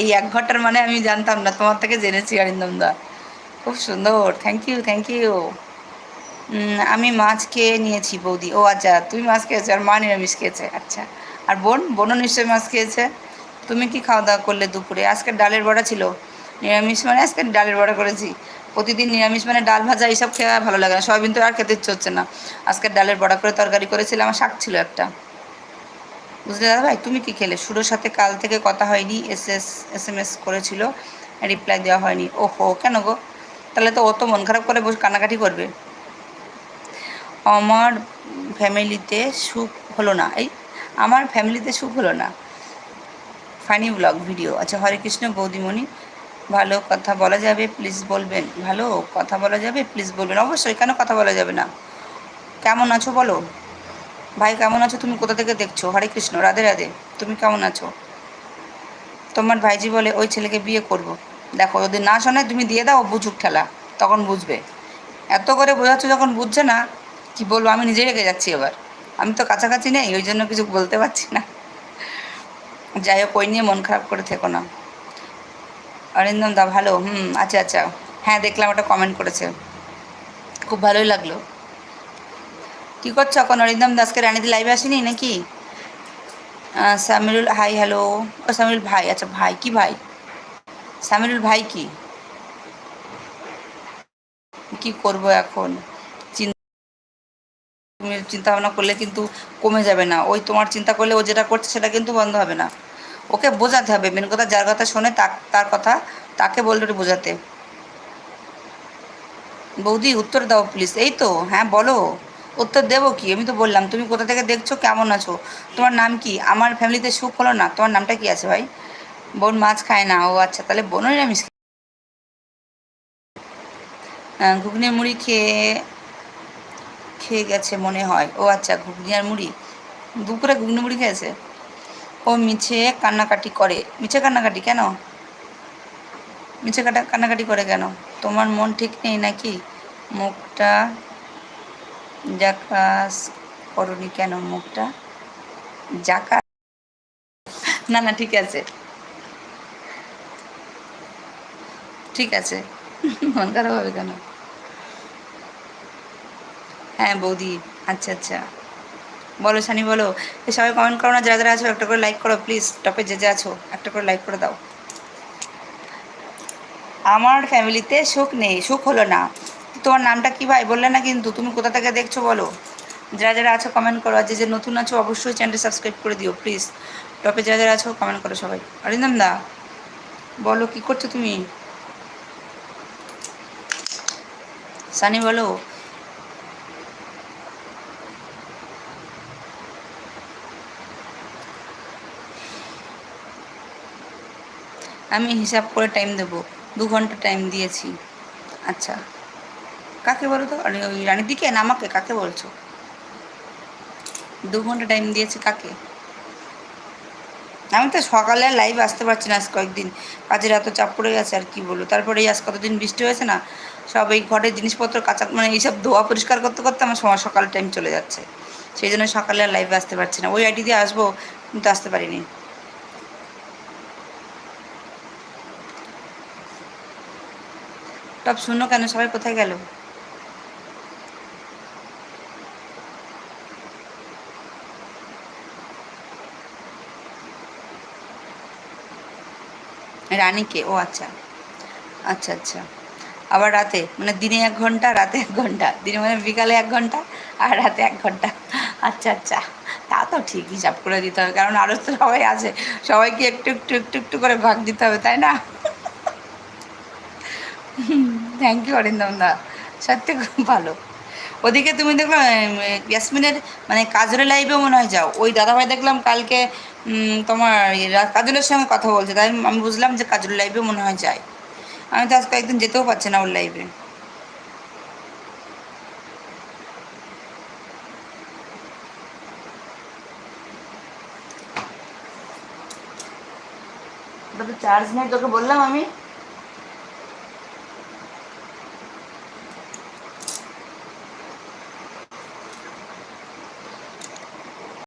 এই এক ঘণ্টার মানে আমি জানতাম না, তোমার থেকে জেনেছি অরিন্দম দা খুব সুন্দর থ্যাংক ইউ থ্যাংক ইউ আমি মাছ খেয়ে নিয়েছি বৌদি। ও আচ্ছা তুমি মাছ খেয়েছো আর মা নিরামিষ খেয়েছে আচ্ছা। আর বোন? বোনও নিশ্চয়ই মাছ খেয়েছে। তুমি কি খাওয়া দাওয়া করলে দুপুরে? আজকে ডালের বড়া ছিল। নিরামিষ মানে আজকে ডালের বড়া করেছি। প্রতিদিন নিরামিষ মানে ডাল ভাজা এইসব খেয়ে ভালো লাগে না। সয়াবিন তো আর খেতে ইচ্ছে হচ্ছে না। আজকে ডালের বড়া করে তরকারি করেছিলাম আমার শাক ছিল একটা। বুঝলে দাদা ভাই, তুমি কি খেলে? সুরোর সাথে কাল থেকে কথা হয়নি S S S M S করেছিল রিপ্লাই দেওয়া হয়নি। ওহো, কেন গো? তাহলে তো ও তো মন খারাপ করে বসে কান্নাকাটি করবে। আমার ফ্যামিলিতে সুখ হলো না। এই, আমার ফ্যামিলিতে সুখ হলো না। ফানি ব্লগ ভিডিও আচ্ছা হরে কৃষ্ণ, বৌদিমণি, ভালো কথা বলা যাবে প্লিজ বলবেন। ভালো কথা বলা যাবে প্লিজ বলবেন। অবশ্যই, কেন কথা বলা যাবে না? কেমন আছো বলো? ভাই, কেমন আছো? তুমি কোথা থেকে দেখছ? হরে কৃষ্ণ, রাধে রাধে। তুমি কেমন আছো? তোমার ভাইজি বলে, ওই ছেলেকে বিয়ে করব। দেখো, যদি না শোনায় তুমি দিয়ে দাও বুঝুক ঠেলা। তখন বুঝবে। এত করে বোঝাচ্ছ যখন বুঝছে না, কি বলব, আমি নিজেই রেগে যাচ্ছি এবার। আমি তো কাছাকাছি নেই, ওই জন্য কিছু বলতে পারছি না। যাই হোক, ওই নিয়ে মন খারাপ করে থেকো না। অরিন্দম দা, ভালো? হুম আচ্ছা আচ্ছা। হ্যাঁ দেখলাম, ওটা কমেন্ট করেছে। খুব ভালোই লাগল। কী করছ এখন? অরিন্দম দাসকে রানীদি লাইভে আসেনি নাকি? সামিরুল হাই হ্যালো ও সামিরুল ভাই আচ্ছা ভাই, কি ভাই? সামিরুল ভাই কি? কি করব এখন? তুমি চিন্তা ভাবনা করলে কিন্তু কমে যাবে না। ওই তোমার চিন্তা করলে ও যেটা করছে সেটা কিন্তু বন্ধ হবে না। ওকে বোঝাতে হবে। মেন কথা যার কথা শোনে তার কথা তাকে বলতে বোঝাতে। বৌদি, উত্তর দাও প্লিজ এই তো হ্যাঁ বলো। উত্তর দেবো কি? আমি তো বললাম, তুমি কোথা থেকে দেখছ? কেমন আছো? তোমার নাম কি? আমার ফ্যামিলিতে সুখ হলো না? তোমার নামটা কি আছে ভাই? বোন মাছ খায় না। ও আচ্ছা তাহলে বোনও নিরামিষ ঘুগনি মুড়ি খেয়ে খেয়ে গেছে মনে হয়। ও আচ্ছা ঘুগনি আর মুড়ি? দুপুরে ঘুগনি মুড়ি খেয়েছে? ও মিছে কান্নাকাটি করে। মিছে কান্নাকাটি কেন? মিছে কাটা কান্নাকাটি করে কেন? তোমার মন ঠিক নেই নাকি? মুখটা জাকাস করনি কেন মুখটা? জাকা না না, ঠিক আছে। ঠিক আছে। মন খারাপ হবে কেন? হ্যাঁ বৌদি। আচ্ছা আচ্ছা। বলো, সানি, বলো। সবাই কমেন্ট করো না, যারা যারা আছো, একটা করে লাইক করো প্লিজ টপে যে যে আছো, একটা করে লাইক করে দাও। আমার ফ্যামিলিতে সুখ নেই, সুখ হলো না। তোমার নামটা কী ভাই? বললে না কিন্তু, তুমি কোথা থেকে দেখছ বলো? যারা যারা আছো কমেন্ট করো। আর যে যে নতুন আছো, অবশ্যই চ্যানেলটি সাবস্ক্রাইব করে দিও প্লিজ টপে যারা যারা আছো কমেন্ট করো সবাই। অরিন্দম দা, বলো কী করছ তুমি? সানি, বলো। আমি হিসাব করে টাইম দেবো। দু ঘণ্টা টাইম দিয়েছি। আচ্ছা। কাকে বলো তো? ওই রানীর দিকে না, আমাকে। কাকে বলছো? দু ঘণ্টা টাইম দিয়েছে কাকে? আমি তো সকালে লাইভ আসতে পারছি না আজ কয়েকদিন। কাজের এত চাপ পড়ে গেছে, আর কি বলব? তারপরে এই আজ কতদিন বৃষ্টি হয়েছে না, সব এই ঘরের জিনিসপত্র, কাঁচা মানে এইসব ধোয়া পরিষ্কার করতে করতে আমার সময় সকাল টাইম চলে যাচ্ছে। সেই জন্য সকালে আর লাইভে আসতে পারছি না। ওই আইডি দিয়ে আসব, কিন্তু আসতে পারিনি। টপ শূন্য কেন? সবাই কোথায় গেল? রানীকে, ও আচ্ছা। আচ্ছা আচ্ছা। আবার রাতে মানে দিনে এক ঘণ্টা, রাতে এক ঘণ্টা। দিনে মানে বিকালে এক ঘণ্টা আর রাতে এক ঘণ্টা। আচ্ছা আচ্ছা। তা তো ঠিক হিসাব করে দিতে হবে। কারণ আরও তো সবাই আছে। সবাইকে একটু একটু একটু একটু করে ভাগ দিতে হবে, তাই না? Thank you Arindam da. সত্যি খুব ভালো। ওদিকে তুমি দেখলাম ইয়াসমিনের মানে কাজরের লাইভেও মনে হয় যাও। ওই দাদাভাই দেখলাম কালকে তোমার কাজলের সঙ্গে কথা বলছে, তাই আমি বুঝলাম যে কাজল লাইভে মনে হয় যায়। আমি তো আজ কয়েকদিন যেতেও পারছি না ওর লাইভে চার্জ নেই, তোকে বললাম আমি।